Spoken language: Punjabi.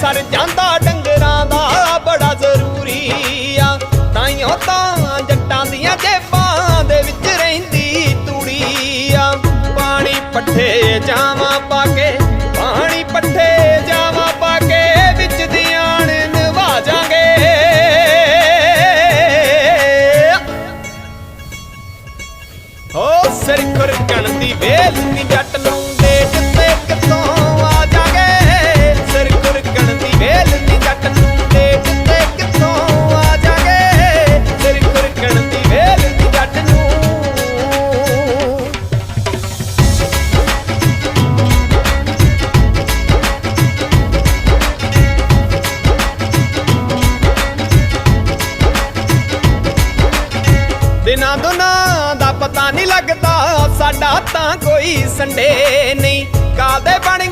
ਸਰ ਜਾਂਦਾ ਡੰਗਰਾਂ ਦਾ ਬੜਾ ਜ਼ਰੂਰੀ ਆ। ਤਾਈਓ ਤਾਂ ਜੱਟਾਂ ਦੀਆਂ ਜੇਬਾਂ ਦੇ ਵਿੱਚ ਰਹਿੰਦੀ ਤੂੜੀ ਆ। ਪਾਣੀ ਪੱਠੇ ਜਾਵਾਂ ਪਾ ਕੇ, ਪਾਣੀ ਪੱਠੇ ਜਾਵਾਂ ਪਾ ਕੇ, ਵਿੱਚ ਦੀਆਂ ਨਵਾ ਜਾਗੇ। ਹੋ ਸਿਰ ਖੁਰਕਣ ਦੀ ਵੇਲ ਨੀ ਜੱਟ ਦਿਨਾਂ ਦੁਨਾ ਦਾ ਪਤਾ ਨਹੀਂ ਲੱਗਦਾ ਸਾਡਾ ਤਾਂ ਕੋਈ ਸੰਡੇ ਨਹੀਂ। ਕਾਦੇ ਬਣ